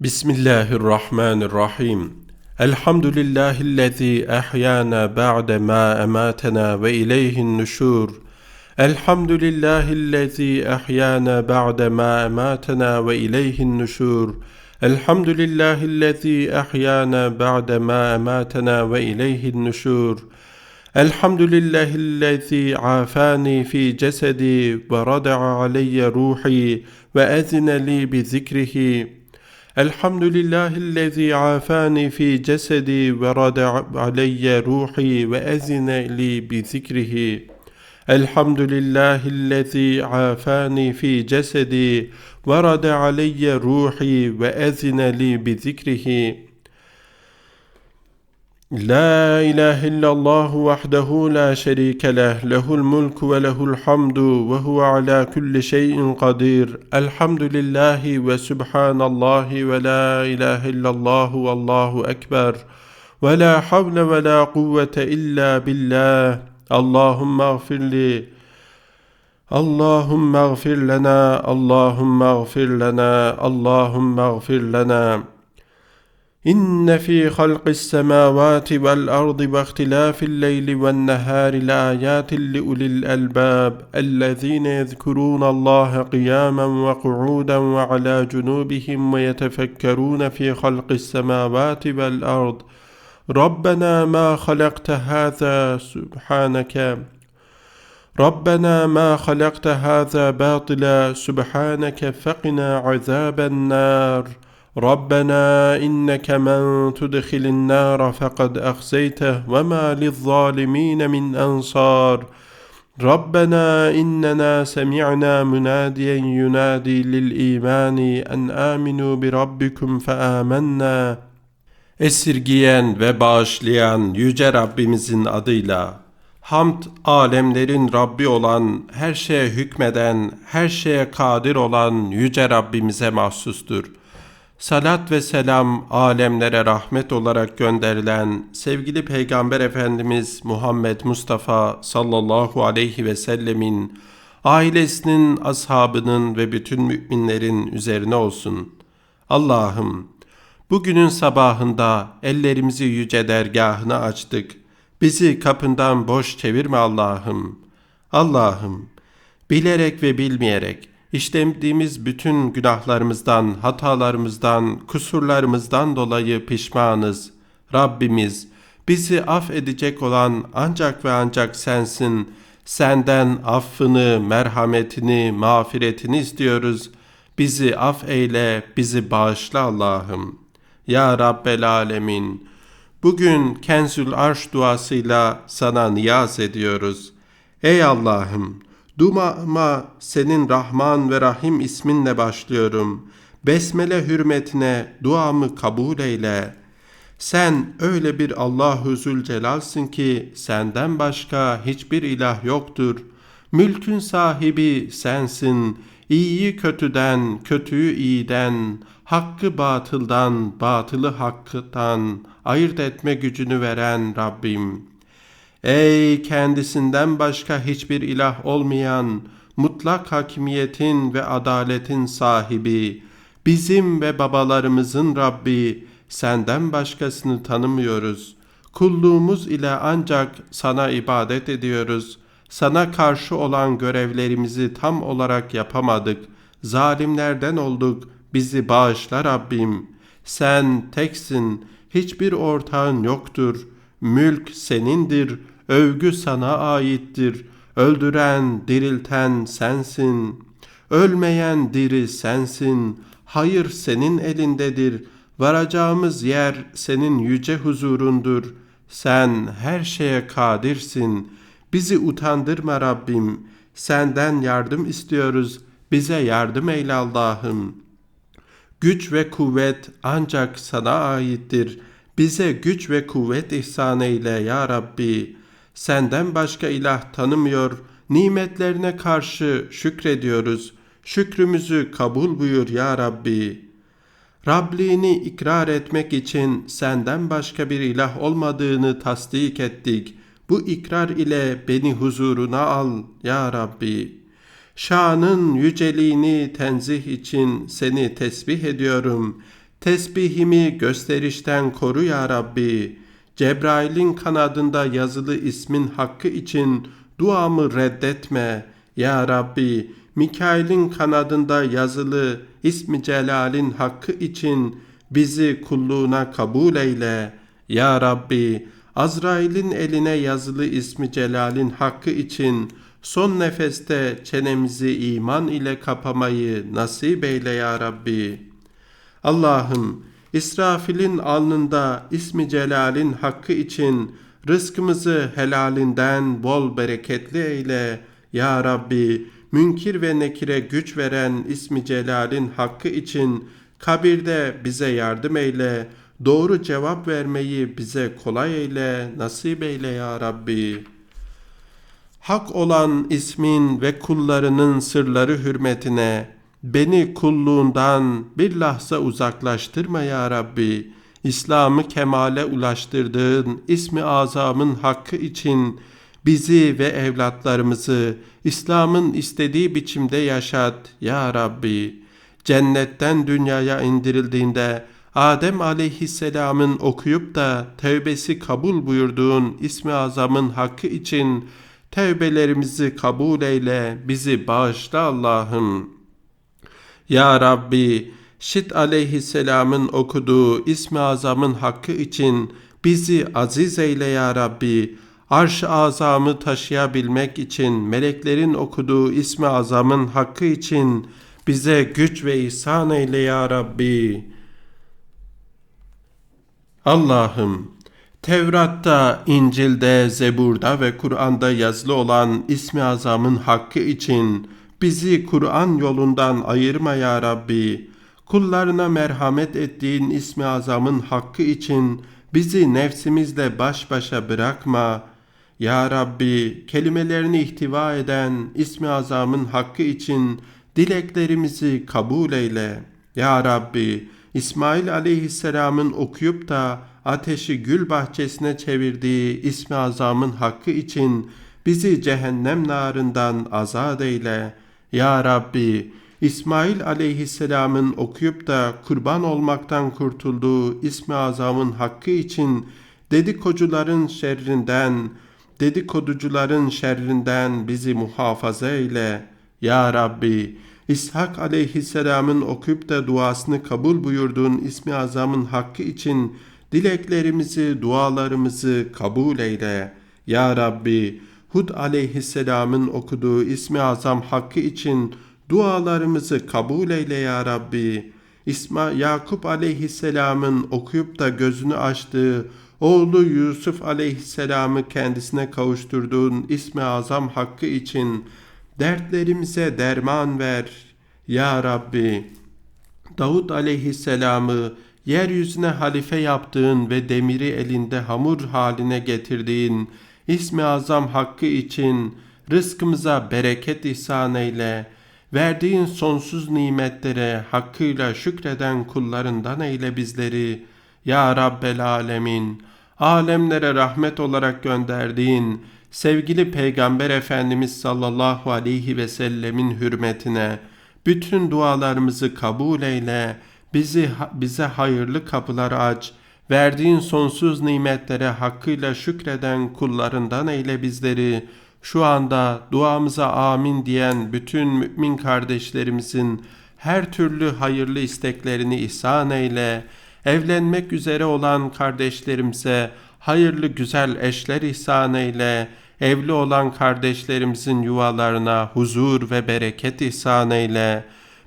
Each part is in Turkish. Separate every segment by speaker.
Speaker 1: بسم الله الرحمن الرحيم الحمد لله الذي أحيانا بعد ما أماتنا وإليه النشور الحمد لله الذي أحيانا بعد ما أماتنا وإليه النشور الحمد لله الذي أحيانا بعد ما أماتنا وإليه النشور الحمد لله الذي عافاني في جسدي وردع علي روحي وأذن لي بذكره الحمد لله الذي عافاني في جسدي ورد علي روحي وأذن لي بذكره الحمد لله الذي عافاني في جسدي ورد علي روحي وأذن لي بذكره لا إله إلا الله وحده لا شريك له له الملك وله الحمد وهو على كل شيء قدير. الحمد لله وسبحان الله ولا إله إلا الله والله أكبر. ولا حول ولا قوة إلا بالله. اللهم اغفر لي اللهم اغفر لنا اللهم اغفر لنا اللهم اغفر لنا. إن في خلق السماوات والأرض واختلاف الليل والنهار لآيات لأولي الألباب الذين يذكرون الله قياما وقعودا وعلى جنوبهم ويتفكرون في خلق السماوات والأرض. ربنا ما خلقت هذا سبحانك. ربنا ما خلقت هذا باطلا سبحانك فقنا عذاب النار. ربنا إنك من تدخل النار فقد أخزيته وما للظالمين من أنصار ربنا إننا سمعنا مناديا ينادي للإيمان أن آمنوا بربكم فآمنا Esirgiyen ve bağışlayan Yüce Rabbimizin adıyla Hamd alemlerin Rabbi olan, her şeye hükmeden, her şeye kadir olan Yüce Rabbimize mahsustur. Salat ve selam alemlere rahmet olarak gönderilen sevgili Peygamber Efendimiz Muhammed Mustafa sallallahu aleyhi ve sellemin ailesinin, ashabının ve bütün müminlerin üzerine olsun. Allah'ım bugünün sabahında ellerimizi yüce dergahına açtık. Bizi kapından boş çevirme Allah'ım. Allah'ım bilerek ve bilmeyerek İşlediğimiz bütün günahlarımızdan, hatalarımızdan, kusurlarımızdan dolayı pişmanız. Rabbimiz, bizi affedecek olan ancak ve ancak sensin. Senden affını, merhametini, mağfiretini istiyoruz. Bizi af eyle, bizi bağışla Allah'ım. Ya Rabbel Alemin, bugün Kenzül Arş duasıyla sana niyaz ediyoruz. Ey Allah'ım, Duma'ma senin Rahman ve Rahim isminle başlıyorum. Besmele hürmetine duamı kabul eyle. Sen öyle bir Allahu Zülcelal'sın ki senden başka hiçbir ilah yoktur. Mülkün sahibi sensin. İyiyi kötüden, kötüyü iyiden, hakkı batıldan, batılı hakkıdan ayırt etme gücünü veren Rabbim.'' Ey kendisinden başka hiçbir ilah olmayan, mutlak hakimiyetin ve adaletin sahibi, bizim ve babalarımızın Rabbi, senden başkasını tanımıyoruz. Kulluğumuz ile ancak sana ibadet ediyoruz. Sana karşı olan görevlerimizi tam olarak yapamadık. Zalimlerden olduk. Bizi bağışla Rabbim. Sen teksin. Hiçbir ortağın yoktur.'' Mülk senindir, övgü sana aittir. Öldüren, dirilten sensin. Ölmeyen diri sensin. Hayır senin elindedir. Varacağımız yer senin yüce huzurundur. Sen her şeye kadirsin. Bizi utandırma Rabbim. Senden yardım istiyoruz. Bize yardım eyle Allah'ım. Güç ve kuvvet ancak sana aittir.'' Bize güç ve kuvvet ihsan eyle ya Rabbi. Senden başka ilah tanımıyor, nimetlerine karşı şükrediyoruz. Şükrümüzü kabul buyur ya Rabbi. Rabliğini ikrar etmek için senden başka bir ilah olmadığını tasdik ettik. Bu ikrar ile beni huzuruna al ya Rabbi. Şanın yüceliğini tenzih için seni tesbih ediyorum.'' Tesbihimi gösterişten koru ya Rabbi. Cebrail'in kanadında yazılı ismin hakkı için duamı reddetme ya Rabbi. Mikail'in kanadında yazılı ismi celalin hakkı için bizi kulluğuna kabul eyle. Ya Rabbi, Azrail'in eline yazılı ismi celalin hakkı için son nefeste çenemizi iman ile kapamayı nasip eyle ya Rabbi. Allah'ım, İsrafil'in alnında ismi celalin hakkı için rızkımızı helalinden bol bereketli eyle. Ya Rabbi, münkir ve nekire güç veren ismi celalin hakkı için kabirde bize yardım eyle. Doğru cevap vermeyi bize kolay eyle, nasip eyle ya Rabbi. Hak olan ismin ve kullarının sırları hürmetine beni kulluğundan bir lahza uzaklaştırma ya Rabbi. İslam'ı kemale ulaştırdığın ismi azamın hakkı için bizi ve evlatlarımızı İslam'ın istediği biçimde yaşat ya Rabbi. Cennetten dünyaya indirildiğinde Adem aleyhisselamın okuyup da tevbesi kabul buyurduğun ismi azamın hakkı için tevbelerimizi kabul eyle, bizi bağışla Allah'ım. Ya Rabbi, Şit aleyhisselamın okuduğu ismi azamın hakkı için bizi aziz eyle ya Rabbi. Arş-ı azamı taşıyabilmek için meleklerin okuduğu ismi azamın hakkı için bize güç ve ihsan eyle ya Rabbi. Allah'ım Tevrat'ta, İncil'de, Zebur'da ve Kur'an'da yazılı olan ismi azamın hakkı için bizi Kur'an yolundan ayırma ya Rabbi. Kullarına merhamet ettiğin ismi azamın hakkı için bizi nefsimizle baş başa bırakma. Ya Rabbi kelimelerini ihtiva eden ismi azamın hakkı için dileklerimizi kabul eyle. Ya Rabbi İsmail aleyhisselamın okuyup da ateşi gül bahçesine çevirdiği ismi azamın hakkı için bizi cehennem narından azat eyle. Ya Rabbi, İsmail aleyhisselamın okuyup da kurban olmaktan kurtulduğu ismi azamın hakkı için dedikocuların şerrinden, dedikoducuların şerrinden bizi muhafaza eyle. Ya Rabbi, İshak aleyhisselamın okuyup da duasını kabul buyurduğun ismi azamın hakkı için dileklerimizi, dualarımızı kabul eyle. Ya Rabbi, Hud aleyhisselamın okuduğu ismi azam hakkı için dualarımızı kabul eyle ya Rabbi. İsma Yakup aleyhisselamın okuyup da gözünü açtığı oğlu Yusuf aleyhisselamı kendisine kavuşturduğun ismi azam hakkı için dertlerimize derman ver. Ya Rabbi, Davut aleyhisselamı yeryüzüne halife yaptığın ve demiri elinde hamur haline getirdiğin İsmi Azam hakkı için rızkımıza bereket ihsan eyle. Verdiğin sonsuz nimetlere hakkıyla şükreden kullarından eyle bizleri. Ya Rabbel Alemin, alemlere rahmet olarak gönderdiğin sevgili Peygamber Efendimiz sallallahu aleyhi ve sellemin hürmetine bütün dualarımızı kabul eyle. Bizi bize hayırlı kapılar aç. Verdiğin sonsuz nimetlere hakkıyla şükreden kullarından eyle bizleri. Şu anda duamıza amin diyen bütün mümin kardeşlerimizin her türlü hayırlı isteklerini ihsan eyle. Evlenmek üzere olan kardeşlerimize hayırlı güzel eşler ihsan eyle. Evli olan kardeşlerimizin yuvalarına huzur ve bereket ihsan eyle.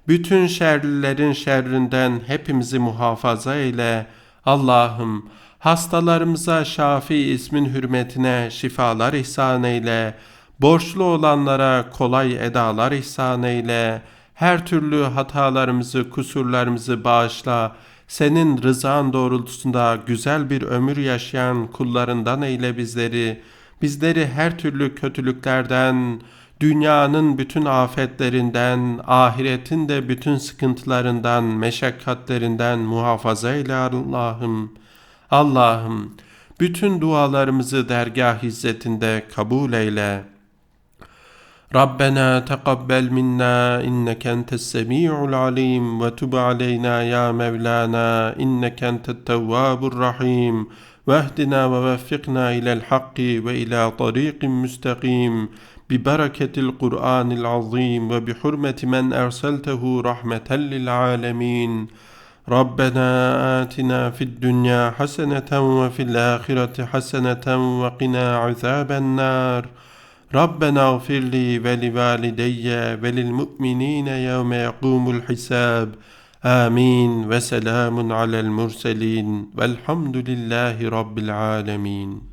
Speaker 1: Bütün şerlilerin şerrinden hepimizi muhafaza eyle. Allah'ım hastalarımıza Şafi ismin hürmetine şifalar ihsan eyle. Borçlu olanlara kolay edalar ihsan eyle. Her türlü hatalarımızı, kusurlarımızı bağışla. Senin rızan doğrultusunda güzel bir ömür yaşayan kullarından eyle bizleri. Bizleri her türlü kötülüklerden, dünyanın bütün afetlerinden, ahiretin de bütün sıkıntılarından, meşakkatlerinden muhafaza eyle Allah'ım. Allah'ım bütün dualarımızı dergah izzetinde kabul eyle. Rabbena tekabbel minna inneke entes semi'ul alim ve tub aleyna ya Mevlana inneke entet tevvabur rahim. Vehdina ve veffikna ilel hakki ve ila tariqin müstakim. ببركة القرآن العظيم وبحرمة من أرسلته رحمة للعالمين. ربنا آتنا في الدنيا حسنة وفي الآخرة حسنة وقنا عذاب النار. ربنا اغفر لي ولوالدي وللمؤمنين يوم يقوم الحساب. آمين. وسلام على المرسلين. والحمد لله رب العالمين.